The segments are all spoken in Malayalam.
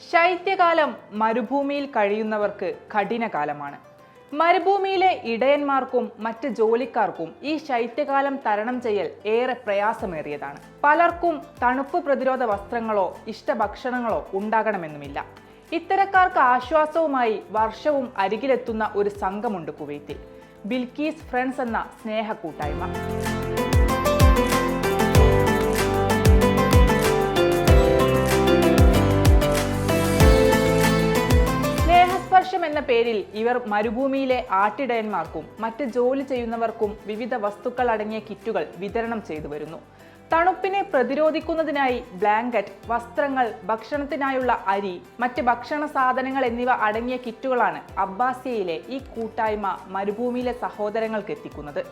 ശൈത്യകാലം മരുഭൂമിയിൽ കഴിയുന്നവർക്ക് കഠിനകാലമാണ്. മരുഭൂമിയിലെ ഇടയന്മാർക്കും മറ്റ് ജോലിക്കാർക്കും ഈ ശൈത്യകാലം തരണം ചെയ്യൽ ഏറെ പ്രയാസമേറിയതാണ്. പലർക്കും തണുപ്പ് പ്രതിരോധ വസ്ത്രങ്ങളോ ഇഷ്ടഭക്ഷണങ്ങളോ ഉണ്ടാകണമെന്നുമില്ല. ഇത്തരക്കാർക്ക് ആശ്വാസവുമായി വർഷവും അരികിലെത്തുന്ന ഒരു സംഘമുണ്ട് കുവൈത്തിൽ. ബിൽക്കീസ് ഫ്രണ്ട്സ് എന്ന സ്നേഹ കൂട്ടായ്മ. എന്ന പേരിൽ ഇവർ മരുഭൂമിയിലെ ആട്ടിടയന്മാർക്കും മറ്റ് ജോലി ചെയ്യുന്നവർക്കും വിവിധ വസ്തുക്കൾ അടങ്ങിയ കിറ്റുകൾ വിതരണം ചെയ്തു വരുന്നു. തണുപ്പിനെ പ്രതിരോധിക്കുന്നതിനായി ബ്ലാങ്കറ്റ് വസ്ത്രങ്ങൾ ഭക്ഷണത്തിനായുള്ള അരി മറ്റ് ഭക്ഷണ സാധനങ്ങൾ എന്നിവ അടങ്ങിയ കിറ്റുകളാണ് അബ്ബാസിയയിലെ ഈ കൂട്ടായ്മ മരുഭൂമിയിലെ സഹോദരങ്ങൾക്ക് എത്തിക്കുന്നത്.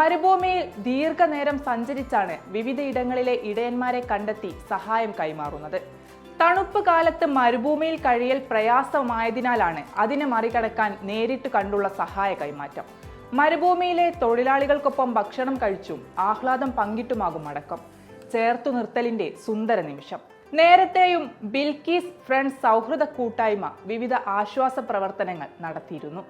മരുഭൂമിയിൽ ദീർഘനേരം സഞ്ചരിച്ചാണ് വിവിധ ഇടങ്ങളിലെ ഇടയന്മാരെ കണ്ടെത്തി സഹായം കൈമാറുന്നത്. തണുപ്പ് കാലത്ത് മരുഭൂമിയിൽ കഴിയൽ പ്രയാസമായതിനാലാണ് അതിനെ മറികടക്കാൻ നേരിട്ട് കണ്ടുള്ള സഹായ കൈമാറ്റം. മരുഭൂമിയിലെ തൊഴിലാളികൾക്കൊപ്പം ഭക്ഷണം കഴിച്ചും ആഹ്ലാദം പങ്കിട്ടുമാകും അടക്കം. ചേർത്തു നിർത്തലിന്റെ സുന്ദര നിമിഷം. നേരത്തെയും ബിൽക്കീസ് ഫ്രണ്ട്സ് സൗഹൃദ കൂട്ടായ്മ വിവിധ ആശ്വാസ പ്രവർത്തനങ്ങൾ നടത്തിയിരുന്നു.